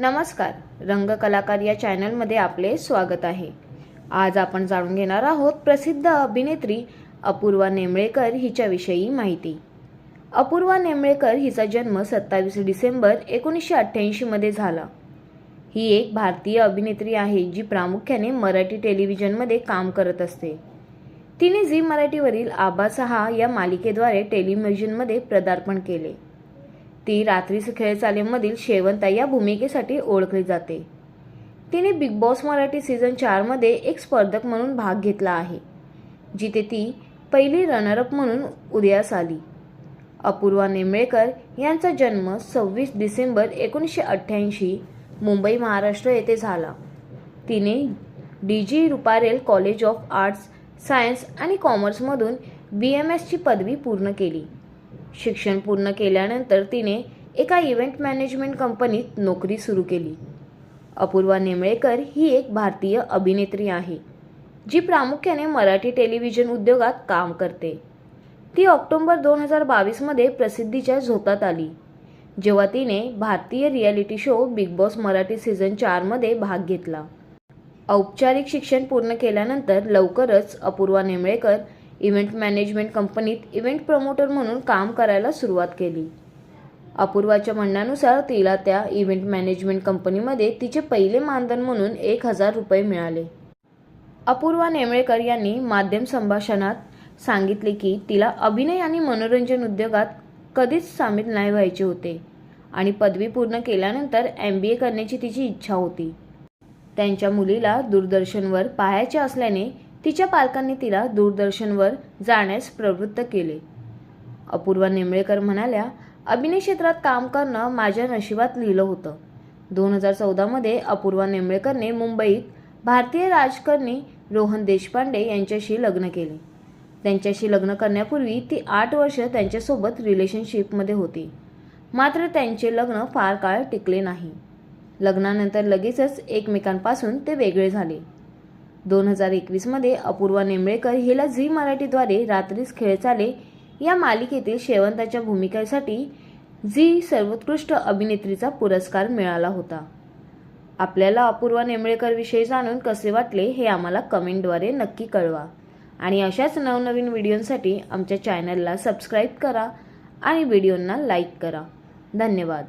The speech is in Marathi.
नमस्कार रंगकलाकार या चॅनलमध्ये आपले स्वागत आहे. आज आपण जाणून घेणार आहोत प्रसिद्ध अभिनेत्री अपूर्वा नेमळेकर हिच्याविषयी माहिती. अपूर्वा नेमळेकर हिचा जन्म सत्तावीस डिसेंबर एकोणीसशे अठ्ठ्याऐंशीमध्ये झाला. ही एक भारतीय अभिनेत्री आहे जी प्रामुख्याने मराठी टेलिव्हिजनमध्ये काम करत असते. तिने झी मराठीवरील आबासहा या मालिकेद्वारे टेलिव्हिजनमध्ये पदार्पण केले. ती रात्रीस खेळचालीमधील शेवंता या भूमिकेसाठी ओळखली जाते. तिने बिग बॉस मराठी सीझन चारमध्ये एक स्पर्धक म्हणून भाग घेतला आहे जिथे ती पहिली रनरअप म्हणून उदयास आली. अपूर्वा नेमळेकर यांचा जन्म सव्वीस डिसेंबर एकोणीसशे अठ्ठ्याऐंशी मुंबई महाराष्ट्र येथे झाला. तिने D G Ruparel college of arts science आणि कॉमर्समधून बी एम एसची पदवी पूर्ण केली. शिक्षण पूर्ण केल्यानंतर तिने एका इव्हेंट मॅनेजमेंट कंपनीत नोकरी सुरू केली. अपूर्वा नेमळेकर ही एक भारतीय अभिनेत्री आहे जी प्रामुख्याने मराठी टेलिव्हिजन उद्योगात काम करते. ती ऑक्टोबर दोन हजार बावीसमध्ये प्रसिद्धीच्या झोतात आली जेव्हा तिने भारतीय reality show Bigg Boss Marathi season चारमध्ये भाग घेतला. औपचारिक शिक्षण पूर्ण केल्यानंतर लवकरच अपूर्वा नेमळेकर इव्हेंट मॅनेजमेंट कंपनीत इव्हेंट प्रमोटर म्हणून काम करायला सुरुवात केली. अपूर्वाच्या म्हणण्यानुसार तिला त्या इव्हेंट मॅनेजमेंट कंपनीमध्ये तिचे पहिले मानधन म्हणून एक हजार रुपये मिळाले. अपूर्वा नेमळेकर यांनी माध्यम संभाषणात सांगितले की तिला अभिनय आणि मनोरंजन उद्योगात कधीच सामील नाही व्हायचे होते आणि पदवी पूर्ण केल्यानंतर एम बी ए करण्याची तिची इच्छा होती. त्यांच्या मुलीला दूरदर्शनवर पाहायचे असल्याने तिच्या पालकांनी तिला दूरदर्शनवर जाण्यास प्रवृत्त केले. अपूर्वा नेमळेकर म्हणाल्या अभिनय क्षेत्रात काम करणं माझ्या नशिबात लिहिलं होतं. दोन हजार चौदामध्ये अपूर्वा नेमळेकरने मुंबईत भारतीय राजकारणी रोहन देशपांडे यांच्याशी लग्न केले. त्यांच्याशी लग्न करण्यापूर्वी ती आठ वर्ष त्यांच्यासोबत रिलेशनशिपमध्ये होती. मात्र त्यांचे लग्न फार काळ टिकले नाही. लग्नानंतर लगेचच एकमेकांपासून ते वेगळे झाले. दोन हजार एकवीसमध्ये अपूर्वा नेमळेकर हिला झी मराठीद्वारे रात्रीच खेळ चाले या मालिकेतील शेवंताच्या भूमिकेसाठी झी सर्वोत्कृष्ट अभिनेत्रीचा पुरस्कार मिळाला होता. आपल्याला अपूर्वा नेमळेकर विषयी जाणून कसे वाटले हे आम्हाला कमेंटद्वारे नक्की कळवा. आणि अशाच नवनवीन व्हिडिओंसाठी आमच्या चॅनलला सबस्क्राईब करा आणि व्हिडिओंना लाईक करा. धन्यवाद.